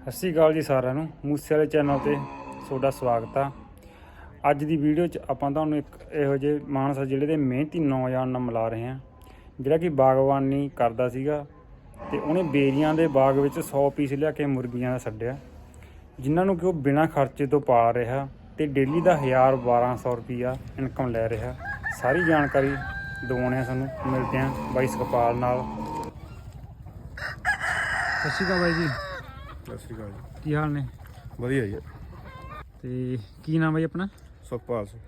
ਸਤਿ ਸ਼੍ਰੀ ਅਕਾਲ ਜੀ ਸਾਰਿਆਂ ਨੂੰ। ਮੂਸੇ ਵਾਲੇ ਚੈਨਲ ਤੇ ਤੁਹਾਡਾ ਸਵਾਗਤ ਆ। ਅੱਜ ਦੀ ਵੀਡੀਓ 'ਚ ਆਪਾਂ ਤੁਹਾਨੂੰ ਇੱਕ ਇਹੋ ਜਿਹੇ ਮਾਨਸਾ ਜ਼ਿਲ੍ਹੇ ਦੇ ਮਿਹਨਤੀ ਨੌਜਵਾਨ ਨਾਲ ਮਿਲਾ ਰਹੇ ਹਾਂ ਜਿਹੜਾ ਕਿ ਬਾਗਬਾਨੀ ਕਰਦਾ ਸੀਗਾ ਤੇ ਉਹਨੇ ਬੇਰੀਆਂ ਦੇ ਬਾਗ ਵਿੱਚ 100 ਪੀਸ ਲਿਆ ਕੇ ਮੁਰਗੀਆਂ ਦਾ ਛੱਡਿਆ। ਜਿਨ੍ਹਾਂ ਨੂੰ ਕਿ ਉਹ ਬਿਨਾਂ ਖਰਚੇ ਤੋਂ ਪਾਲ ਰਿਹਾ ਤੇ ਡੇਲੀ ਦਾ 1000 1200 ਰੁਪਿਆ ਇਨਕਮ ਲੈ ਰਿਹਾ। ਸਾਰੀ ਜਾਣਕਾਰੀ ਦਿਵਾਉਣੇ ਆ ਸਾਨੂੰ ਮਿਲਦੇ ਹਾਂ ਬਾਈ ਸੁਖਪਾਲ ਨਾਲ। ਸਤਿ ਸ਼੍ਰੀ ਅਕਾਲ ਬਾਈ ਜੀ। ਸਤਿ ਸ਼੍ਰੀ ਅਕਾਲ ਜੀ। ਕੀ ਹਾਲ ਨੇ? ਵਧੀਆ ਜੀ। ਤੇ ਕੀ ਨਾਮ ਹੈ ਜੀ ਆਪਣਾ? ਸੁਖਪਾਲ ਸਿੰਘ।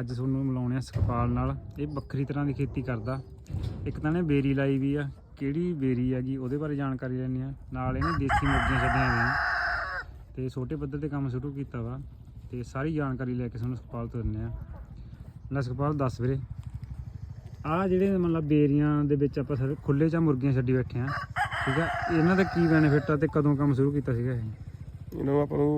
ਅੱਜ ਤੁਹਾਨੂੰ ਮਿਲਾਉਣੇ ਆ ਸੁਖਪਾਲ ਨਾਲ। ਇਹ ਵੱਖਰੀ ਤਰ੍ਹਾਂ ਦੀ ਖੇਤੀ ਕਰਦਾ। ਇੱਕ ਤਾਂ ਨੇ ਬੇਰੀ ਲਾਈ ਵੀ ਆ। ਕਿਹੜੀ ਬੇਰੀ ਹੈਗੀ ਉਹਦੇ ਬਾਰੇ ਜਾਣਕਾਰੀ ਲੈਣੀ ਆ। ਨਾਲ ਇਹਨੇ ਦੇਸੀ ਮੁਰਗੀਆਂ ਛੱਡੀਆਂ ਹੋਈਆਂ ਤੇ ਛੋਟੇ ਪੱਧਰ ਤੇ ਕੰਮ ਸ਼ੁਰੂ ਕੀਤਾ ਵਾ। ਤੇ ਸਾਰੀ ਜਾਣਕਾਰੀ ਲੈ ਕੇ ਤੁਹਾਨੂੰ ਸੁਖਪਾਲ ਤੋਂ ਦਿੰਦੇ ਆ। ਲੈ ਸੁਖਪਾਲ ਦੱਸ ਵੀਰੇ। ਆ ਜਿਹੜੇ ਮਤਲਬ ਬੇਰੀਆਂ ਦੇ ਵਿੱਚ ਆਪਾਂ ਖੁੱਲੇ ਚ ਮੁਰਗੀਆਂ ਛੱਡੀ ਬੈਠੇ ਆ। ਠੀਕ ਆ? ਇਹਨਾਂ ਦਾ ਕੀ ਬੈਨੀਫਿਟ ਆ ਤੇ ਕਦੋਂ ਕੰਮ ਸ਼ੁਰੂ ਕੀਤਾ ਸੀਗਾ ਇਹ? ਇਹਨਾਂ ਨੂੰ ਆਪਾਂ ਨੂੰ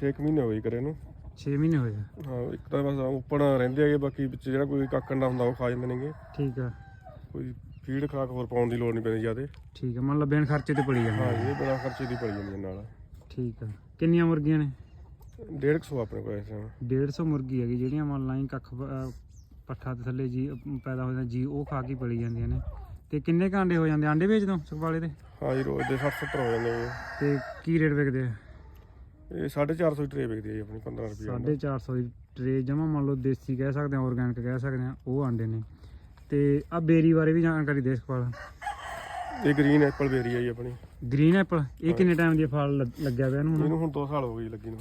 6 ਮਹੀਨੇ ਹੋਏ ਕਰੇ ਨੂੰ। 6 ਮਹੀਨੇ ਹੋਏ ਆ। ਹਾਂ ਇੱਕ ਤਾਂ ਬਸ ਉੱਪਰ ਰਹਿੰਦੇ ਹੈਗੇ ਬਾਕੀ ਵਿੱਚ ਜਿਹੜਾ ਕੋਈ ਕਾਕਣ ਦਾ ਹੁੰਦਾ ਉਹ ਖਾ ਜਾਂਦੇ ਨੇਗੇ। ਠੀਕ ਆ। ਕੋਈ ਫੀਡ ਖਰਾਕ ਹੋਰ ਪਾਉਣ ਦੀ ਲੋੜ ਨਹੀਂ ਪੈਂਦੀ ਜਿਆਦੇ। ਠੀਕ ਆ ਮਤਲਬ ਬਿਨ ਖਰਚੇ ਤੇ ਪੜੀ ਜਾਂਦੀ ਹਾਂ ਇਹ ਬਿਨਾਂ ਖਰਚੇ ਦੀ ਪੜੀ ਜਾਂਦੀ ਹੈ ਨਾਲ। ਠੀਕ ਆ। ਕਿੰਨੀਆਂ ਮੁਰਗੀਆਂ ਨੇ? 150 ਆਪਣੇ ਕੋਲ ਇਸ ਟਾਈਮ 150 ਮੁਰਗੀ ਹੈਗੀ ਜਿਹੜੀਆਂ ਮੰਨ ਲਾ ਕੱਖ ਪੱਠਾ ਦੇ ਥੱਲੇ ਜੀ ਪੈਦਾ ਹੋ ਜਾਂਦੇ ਜੀ ਉਹ ਖਾ ਕੇ ਪਲੀ ਜਾਂਦੀਆਂ ਨੇ। ਤੇ ਕਿੰਨੇ ਕੁ ਆਂਡੇ ਹੋ ਜਾਂਦੇ? ਆਂਡੇ ਵੇਚ ਦੋ ਸੁਖਵਾਲੇ ਦੇ? ਹਾਂ ਜੀ ਰੋਜ਼ ਦੇ 60 70 ਹੋ ਜਾਂਦੇ ਨੇ ਤੇ ਕੀ ਰੇਟ ਵਿਕਦੇ ਆ? ਇਹ 450 ਟਰੇ ਵਿਕਦੀ ਹੈ ਜੀ ਆਪਣੀ 15 ਰੁਪਏ 450 ਦੀ ਟਰੇ ਜਮਾ ਮੰਨ ਲਓ ਦੇਸੀ ਕਹਿ ਸਕਦੇ ਆ ਆਰਗੈਨਿਕ ਕਹਿ ਸਕਦੇ ਆ ਉਹ ਆਂਡੇ ਨੇ। ਤੇ ਆ ਬੇਰੀ ਬਾਰੇ ਵੀ ਜਾਣਕਾਰੀ ਦੇ ਸੁਖਵਾਲ। ਇਹ ਗ੍ਰੀਨ ਐਪਲ ਬੇਰੀ ਹੈ ਜੀ ਆਪਣੀ। ਗ੍ਰੀਨ ਐਪਲ ਇਹ ਕਿੰਨੇ ਟਾਈਮ ਦੀ ਫਲ ਲੱਗ- ਲੱਗਿਆ ਪਿਆ ਇਹਨੂੰ ਇਹਨੂੰ ਹੁਣ 2 ਸਾਲ ਹੋ ਗਏ ਲੱਗੀ ਨੂੰ।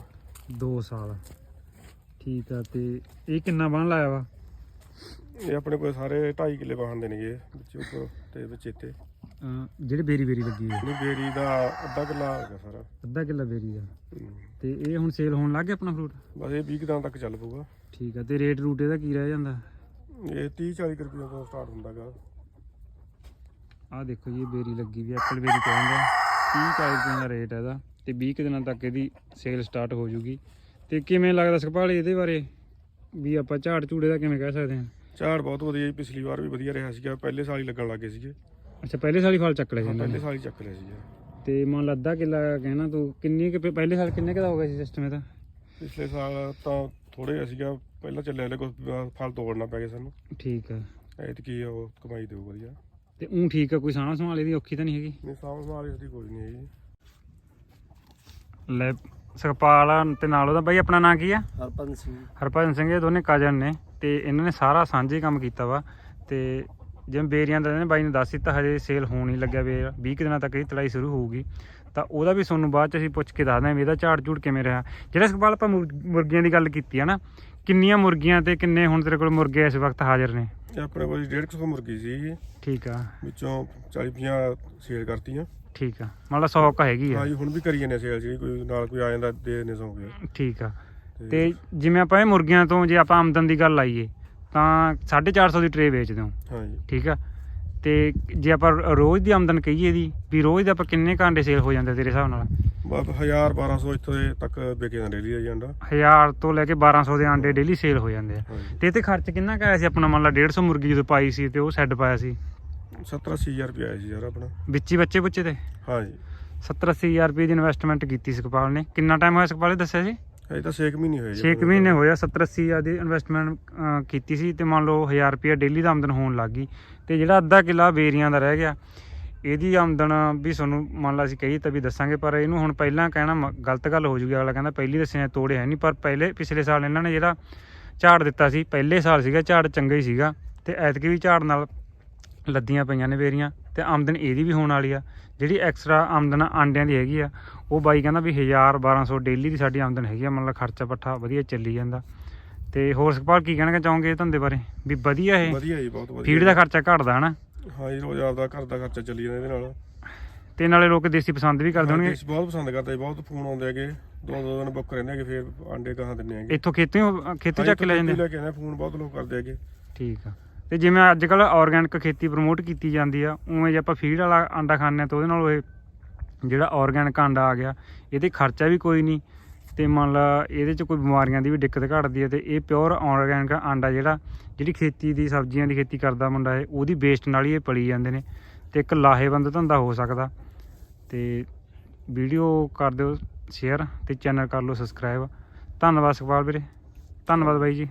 2 ਸਾਲ। ਠੀਕ ਆ ਤੇ ਇਹ ਕਿੰਨਾ ਬਣ ਲਾਇਆ ਵਾ? ਇਹ ਆਪਣੇ ਕੋਲ ਸਾਰੇ 2.5 ਕਿੱਲੇ ਵਾਹਣ ਦੇ ਨੇਗੇ ਵਿੱਚ ਉੱਪਰ ਤੇ ਵਿੱਚ ਇੱਥੇ। ਅਹ, ਜਿਹੜੇ ਬੇਰੀ ਬੇਰੀ ਲੱਗੀ ਹੋਈ ਇਹ ਬੇਰੀ ਦਾ ਅੱਧਾ ਕਿੱਲਾ ਹੈਗਾ ਸਾਰਾ। ਅੱਧਾ ਕਿੱਲਾ ਬੇਰੀ ਦਾ। ਹਮ। ਤੇ ਇਹ ਹੁਣ ਸੇਲ ਹੋਣ ਲੱਗ ਗਿਆ ਆਪਣਾ ਫਰੂਟ ਬਸ ਇਹ 20 ਕੁ ਦਿਨਾਂ ਤੱਕ ਚੱਲ ਪਊਗਾ। ਠੀਕ ਆ ਤੇ ਰੇਟ ਰੂਟ ਇਹਦਾ ਕੀ ਰਹਿ ਜਾਂਦਾ? ਇਹ 30 40 ਰੁਪਏ ਤੋਂ ਸਟਾਰਟ ਹੁੰਦਾਗਾ ਆਹ ਦੇਖੋ ਜੀ ਇਹ ਬੇਰੀ ਲੱਗੀ ਵੀ ਐਪਲ ਬੇਰੀ ਕਹਿੰਦੇ 30 40 ਰੁਪਏ ਦਾ ਰੇਟ ਹੈ ਇਹਦਾ ਤੇ 20 ਕੁ ਦਿਨਾਂ ਤੱਕ ਇਹਦੀ ਸੇਲ ਸਟਾਰਟ ਹੋ ਜੂਗੀ। ਤੇ ਕਿਵੇਂ ਲੱਗਦਾ ਸੁਖਪਾਲ ਇਹਦੇ ਬਾਰੇ? ਵੀ ਆਪਾਂ ਝਾੜ ਝੂੜੇ ਦਾ ਕਿਵੇਂ ਕਹਿ ਸਕਦੇ ਹਾਂ? ਝਾੜ ਬਹੁਤ ਵਧੀਆ ਜੀ ਪਿਛਲੀ ਵਾਰ ਵੀ ਵਧੀਆ ਰਿਹਾ ਸੀਗਾ ਪਹਿਲੇ ਸਾਲ ਹੀ ਲੱਗਣ ਲੱਗੇ ਸੀਗੇ। ਅੱਛਾ ਪਹਿਲੇ ਸਾਲ ਹੀ ਫਲ ਚੱਕ ਲਿਆ ਸੀ ਨੇ ਪਹਿਲੇ ਸਾਲ ਹੀ ਚੱਕ ਲਿਆ ਸੀਗਾ। ਤੇ ਮੰਨ ਲਾ ਅੱਧਾ ਕਿੱਲਾ ਕਹਿਣਾ ਤੂੰ ਕਿੰਨੀ ਕੁ ਪਹਿਲੇ ਸਾਲ ਕਿੰਨੇ ਕੁ ਦਾ ਹੋ ਗਿਆ ਸੀ ਸਿਸਟਮ ਇਹਦਾ? ਪਿਛਲੇ ਸਾਲ ਤਾਂ ਥੋੜੇ ਜਿਹਾ ਸੀਗਾ ਪਹਿਲਾਂ ਚੱਲਿਆ ਹਲੇ ਕੁਝ ਫਲ ਤੋੜਨਾ ਪੈ ਗਿਆ ਸਾਨੂੰ। ਠੀਕ ਆ। ਐਤਕੀ ਉਹ ਕਮਾਈ ਦੇਊ ਵਧੀਆ। ਤੇ ਉਹ ਠੀਕ ਆ ਕੋਈ ਸਾਂਭ ਸੰਭਾਲ ਇਹਦੀ ਔਖੀ ਤਾਂ ਨਹੀਂ ਹੈਗੀ? ਨਹੀਂ ਸਾਂਭ ਸੰਭਾਲ ਇਸ ਦੀ ਕੋਈ ਨਹੀਂ ਹੈਗੀ। ਲੈ ਸੁਖਪਾਲ ਤੇ ਨਾਲ ਉਹਦਾ ਬਾਈ ਆਪਣਾ ਨਾਂ ਕੀ ਆ? ਹਰਪਨ ਸਿੰਘ। ਹਰਭਜਨ ਸਿੰਘ ਇਹ ਦੋਨੇ ਕਜ਼ਨ ਨੇ ਤੇ ਇਹਨਾਂ ਨੇ ਸਾਰਾ ਸਾਂਝੇ ਕੰਮ ਕੀਤਾ ਵਾ ਤੇ ਜਿਵੇਂ ਬੇਰੀਆਂ ਦਾ ਇਹਨੇ ਬਾਈ ਨੇ ਦੱਸ ਦਿੱਤਾ ਹਜੇ ਸੇਲ ਹੋਣ ਹੀ ਲੱਗਿਆ ਵੇ 20 ਕੁ ਦਿਨਾਂ ਤੱਕ ਇਹ ਤਲਾਈ ਸ਼ੁਰੂ ਹੋਊਗੀ। ਤਾਂ ਉਹਦਾ ਵੀ ਤੁਹਾਨੂੰ ਬਾਅਦ ਚ ਅਸੀਂ ਪੁੱਛ ਕੇ ਦੱਸਦੇ ਹਾਂ ਵੀ ਇਹਦਾ ਝਾੜ ਝੂੜ ਕਿਵੇਂ ਰਿਹਾ। ਜਿਹੜਾ ਸੁਖਪਾਲ ਆਪਾਂ ਮੁਰ- ਮੁਰਗੀਆਂ ਦੀ ਗੱਲ ਕੀਤੀ ਆ ਨਾ ਕਿੰਨੀਆਂ ਮੁਰਗੀਆਂ ਤੇ ਕਿੰਨੇ ਹੁਣ ਤੇਰੇ ਕੋਲ ਮੁਰਗੇ ਇਸ ਵਕਤ ਹਾਜ਼ਰ ਨੇ? ਆਪਣੇ ਕੋਲ 150 ਮੁਰਗੀ ਸੀ ਠੀਕ ਆ। ਵਿੱਚੋਂ 40 50 ਸੇਲ ਕਰਤੀਆਂ। ਠੀਕ ਆ। ਮਤਲਬ 100 ਕ ਹੈਗੀ ਆ। ਹਾਂ ਜੀ ਹੁਣ ਵੀ ਕਰੀ ਜਾਂਦੇ ਸੇਲ ਜੀ ਕੋਈ ਨਾਲ ਕੋਈ ਆ ਜਾਂਦਾ ਦੇ ਨੇ ਸੌ ਗਿਆ ਠੀਕ ਆ। ਤੇ ਜਿਵੇਂ ਆਪਾਂ ਇਹ ਮੁਰਗੀਆਂ ਤੋਂ ਜੇ ਆਪਾਂ ਆਮਦਨ ਦੀ ਗੱਲ ਲਾਈਏ ਤਾਂ 450 ਦੀ ਟਰੇ ਵੇਚਦੇ ਹਾਂ। ਹਾਂ ਜੀ ਠੀਕ ਆ। ਤੇ ਜੇ ਆਪਾਂ ਰੋਜ਼ ਦੀ ਆਮਦਨ ਕਹੀਏ ਇਹਦੀ ਵੀ ਰੋਜ਼ ਦੇ ਆਪਾਂ ਕਿੰਨੇ ਕਾਂਡੇ ਸੇਲ ਹੋ ਜਾਂਦੇ ਤੇਰੇ ਹਿਸਾਬ ਨਾਲ? ਬਸ 1000 1200 ਇੱਥੇ ਤੱਕ ਵਿਕੇ ਜਾਂਦਾ ਡੇਲੀ ਦਾ ਅੰਡਾ 1000 ਤੋਂ ਲੈ ਕੇ 1200 ਦੇ ਆਂਡੇ ਡੇਲੀ ਸੇਲ ਹੋ ਜਾਂਦੇ ਆ। ਹਾਂਜੀ। ਤੇ ਇਹ ਤੇ ਖਰਚ ਕਿੰਨਾ ਕੁ ਆਇਆ ਸੀ? ਆਪਣਾ ਮੰਨ ਲਾ 150 ਮੁਰਗੀ ਜਦੋਂ ਪਾਈ ਸੀ ਤੇ ਉਹ ਸੈੱਡ ਪਾਇਆ ਸੀ? 70 80000 ਰੁਪਏ ਆਇਆ ਸੀ ਯਾਰ ਆਪਣਾ। ਵਿੱਚ ਬੱਚੇ ਬੁੱਚੇ ਤੇ? ਹਾਂ ਜੀ 70 80000 ਰੁਪਏ ਦੀ ਇਨਵੈਸਟਮੈਂਟ ਕੀਤੀ ਸੁਖਪਾਲ ਨੇ। ਕਿੰਨਾ ਟਾਈਮ ਹੋਇਆ ਸੁਖਪਾਲ ਨੇ ਦੱਸਿਆ ਸੀ? ਅਜੇ ਤਾਂ 6 ਮਹੀਨੇ ਹੋਏ ਜੀ 6 ਆਪਣੇ ਮਹੀਨੇ ਹੋਇਆ 70 80000 ਦੀ ਇਨਵੈਸਟਮੈਂਟ ਕੀਤੀ ਸੀ ਤੇ ਮੰਨ ਲਓ 1000 ਰੁਪਏ ਡੇਲੀ ਦਾ ਆਮਦਨ ਹੋਣ ਲੱਗ ਗਈ। ਤੇ ਜਿਹੜਾ ਅੱਧਾ ਕਿੱਲਾ ਬੇਰੀਆਂ ਦਾ ਰਹਿ ਗਿਆ ਇਹਦੀ ਆਮਦਨ ਵੀ ਤੁਹਾਨੂੰ ਮੰਨ ਲਾ ਅਸੀਂ ਕਹੀ ਤਾਂ ਵੀ ਦੱਸਾਂਗੇ ਪਰ ਇਹਨੂੰ ਹੁਣ ਪਹਿਲਾਂ ਕਹਿਣਾ ਗਲਤ ਗੱਲ ਹੋ ਜੂਗੀ। ਅਗਲਾ ਕਹਿੰਦਾ ਪਹਿਲੀ ਦੱਸਿਆ ਤੋੜੇ ਹੈ ਨਹੀਂ ਪਰ ਪਹਿਲੇ ਪਿਛਲੇ ਸਾਲ ਇਹਨਾਂ ਨੇ ਜਿਹੜਾ ਝਾੜ ਦਿੱਤਾ ਸੀ ਪਹਿਲੇ ਸਾਲ ਸੀਗਾ ਝਾੜ ਚੰਗਾ ਹੀ ਸੀਗਾ। ਤੇ ਐਤਕੀ ਵੀ ਝਾੜ ਨਾਲ ਲੱਦੀਆਂ ਪਈਆਂ ਨੇ ਬੇਰੀਆਂ ਤੇ ਆਮਦਨ ਇਹਦੀ ਵੀ ਹੋਣ ਵਾਲੀ ਆ। ਜਿਹੜੀ ਐਕਸਟਰਾ ਆਮਦਨ ਆਂਡਿਆਂ ਦੀ ਹੈਗੀ ਆ ਉਹ ਬਾਈ ਕਹਿੰਦਾ ਵੀ 1000 1200 ਡੇਲੀ ਦੀ ਸਾਡੀ ਆਮਦਨ ਹੈਗੀ ਆ ਮਤਲਬ ਖਰਚਾ ਪੱਠਾ ਵਧੀਆ ਚੱਲੀ ਜਾਂਦਾ। ਤੇ ਹੋਰ ਸੁਖਪਾਲ ਕੀ ਕਹਿਣਾ ਚਾਹੋਗੇ ਧੰਦੇ ਬਾਰੇ? ਵੀ ਵਧੀਆ ਇਹ? ਵਧੀਆ ਜੀ ਬਹੁਤ ਵਧੀਆ। ਫੀਡ ਦਾ ਖਰਚਾ ਘਟਦਾ ਹਨਾ? ਹਾਂ ਜੀ ਰੋਜ਼ ਆਪਦਾ ਘਰ ਦਾ ਖਰਚਾ ਚੱਲੀ ਜਾਂਦਾ ਇਹਦੇ ਨਾਲ। ਤੇ ਨਾਲੇ ਲੋਕ ਦੇਸੀ ਪਸੰਦ ਵੀ ਕਰਦੇ ਹੋਣਗੇ। ਦੇਸ਼ ਬਹੁਤ ਪਸੰਦ ਕਰਦੇ ਬਹੁਤ ਫੋਨ ਆਉਂਦੇ ਹੈਗੇ। ਦੋ ਦੋ ਦਿਨ ਬੁੱਕ ਰਹਿੰਦੇ ਹੈਗੇ ਫਿਰ ਆਂਡੇ ਕਹਾਂ ਦਿੰਨੇ ਹੈਗੇ। ਇੱਥੋਂ ਖੇਤੋਂ ਖੇਤੋਂ ਚੱਕ ਲੈ ਜਾਂਦੇ ਲੈ ਕੇ ਆਉਂਦੇ ਫੋਨ ਬਹੁਤ ਲੋਕ ਕਰਦੇ ਹੈਗੇ। ਠੀਕ ਆ। ਤੇ ਜਿਵੇਂ ਅੱਜ ਕੱਲ ਆਰਗੈਨਿਕ ਖੇਤੀ ਪ੍ਰਮੋਟ ਕੀਤੀ ਜਾਂਦੀ ਆ, ਉਵੇਂ ਜੇ ਆਪਾਂ ਫੀਡ ਵਾਲਾ ਆਂਡਾ ਖਾਂਦੇ ਆ ਤਾਂ ਉਹਦੇ ਨਾਲ ਇਹ ਜਿਹੜਾ ਆਰਗੈਨਿਕ ਆਂਡਾ ਆ ਗਿਆ, ਇਹਦੇ ਖਰਚਾ ਵੀ ਕੋਈ ਨਹੀਂ ਤੇ ਮੰਨ ਲਾ ਇਹਦੇ ਚ ਕੋਈ ਬਿਮਾਰੀਆਂ ਦੀ ਵੀ ਦਿੱਕਤ ਘਟਦੀ ਹੈ ਤੇ ਇਹ ਪਿਓਰ ਆਰਗੈਨਿਕ ਆਂਡਾ ਜਿਹੜਾ, ਜਿਹੜੀ ਖੇਤੀ ਦੀ ਸਬਜ਼ੀਆਂ ਦੀ ਖੇਤੀ ਕਰਦਾ ਮੁੰਡਾ ਇਹ, ਉਹਦੀ ਵੇਸਟ ਨਾਲ ਹੀ ਇਹ ਪਲੀ ਜਾਂਦੇ ਨੇ ਤੇ ਇੱਕ ਲਾਹੇਵੰਦ ਧੰਦਾ ਹੋ ਸਕਦਾ। ਤੇ ਵੀਡੀਓ ਕਰ ਦਿਓ ਸ਼ੇਅਰ ਤੇ ਚੈਨਲ ਕਰ ਲਓ ਸਬਸਕ੍ਰਾਈਬ ਧੰਨਵਾਦ ਸੁਖਪਾਲ ਵੀਰੇ, ਧੰਨਵਾਦ ਬਾਈ ਜੀ।